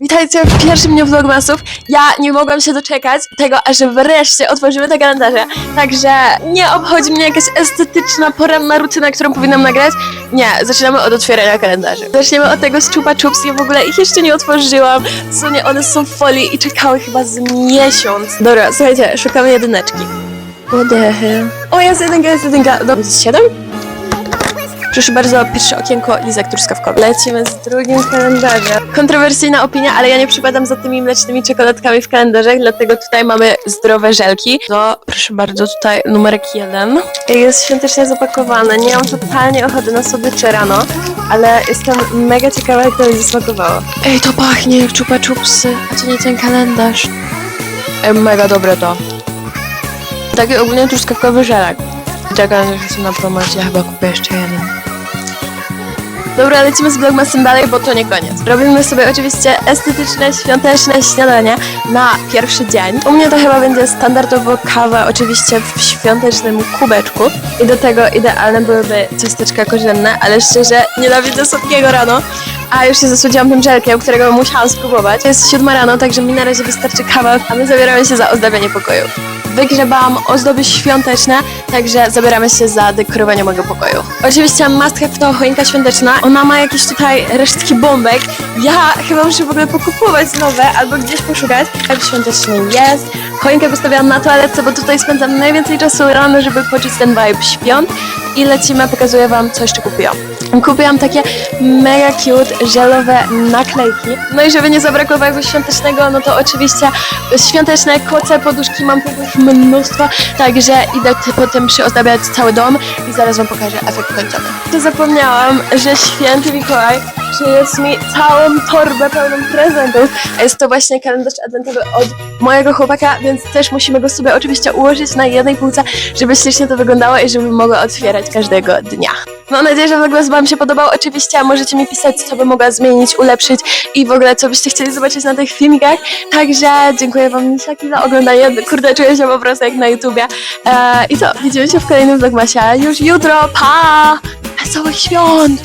Witajcie w pierwszym dniu vlogmasów. Ja nie mogłam się doczekać tego, aż wreszcie otworzymy te kalendarze. Także nie obchodzi mnie jakaś estetyczna, poranna rutyna, którą powinnam nagrać. Nie, zaczynamy od otwierania kalendarzy. Zaczniemy od tego z Chupa Chups. Ja w ogóle ich jeszcze nie otworzyłam. Co nie, one są w folii i czekały chyba z miesiąc. Dobra, słuchajcie, szukamy jedyneczki. What the hell? O, jest jedynka, jest jedynka. Dobra, siedem? Proszę bardzo, pierwsze okienko Lizek Truskawkowy. Lecimy z drugim kalendarzem. Kontrowersyjna opinia, ale ja nie przypadam za tymi mlecznymi czekoladkami w kalendarzach, dlatego tutaj mamy zdrowe żelki. To proszę bardzo, tutaj numerek jeden. Jest świątecznie zapakowane. Nie mam totalnie ochoty na słodycze rano, ale jestem mega ciekawa, jak to będzie smakowało. Ej, to pachnie jak czupa czupsy, a to nie ten kalendarz. Ej, mega dobre to. Taki ogólnie truskawkowy żelek. Czekam, że jestem na promocji, ja chyba kupię jeszcze jeden. Dobra, lecimy z vlogmasem dalej, bo to nie koniec. Robimy sobie oczywiście estetyczne, świąteczne śniadanie na pierwszy dzień. U mnie to chyba będzie standardowo kawa, oczywiście w świątecznym kubeczku. I do tego idealne byłyby ciasteczka korzenne, ale szczerze nienawidzę słodkiego rano. A już się zasłodziłam tym żelkiem, którego musiałam spróbować. Jest siódma rano, także mi na razie wystarczy kawa, a my zabieramy się za ozdabianie pokoju. Wygrzebałam ozdoby świąteczne, także zabieramy się za dekorowanie mojego pokoju. Oczywiście must have to choinka świąteczna. Ona ma jakieś tutaj resztki bombek. Ja chyba muszę w ogóle pokupować nowe albo gdzieś poszukać. Sklep świąteczny jest. Choinkę postawiłam na toaletce, bo tutaj spędzam najwięcej czasu rano, żeby poczuć ten vibe świąt. I lecimy, pokazuję wam, co jeszcze kupiłam. Kupiłam takie mega cute, żelowe naklejki. No i żeby nie zabrakło vibe'u świątecznego, no to oczywiście świąteczne koce, poduszki, mam tego już mnóstwo, także idę potem przyozdabiać cały dom i zaraz wam pokażę efekt końcowy. To zapomniałam, że święty Mikołaj przyniósł mi całą torbę pełną prezentów. A Jest to właśnie kalendarz adwentowy od mojego chłopaka, więc też musimy go sobie oczywiście ułożyć na jednej półce, żeby ślicznie to wyglądało i żeby mogła otwierać każdego dnia. Mam nadzieję, że vlogmas wam się podobał. Oczywiście możecie mi pisać, co by mogła zmienić, ulepszyć i w ogóle, co byście chcieli zobaczyć na tych filmikach. Także dziękuję wam misiaki za oglądanie. Kurde, czuję się po prostu jak na YouTubie. Eee, I co, widzimy się w kolejnym vlogmasie już jutro. Pa! Wesołych świąt!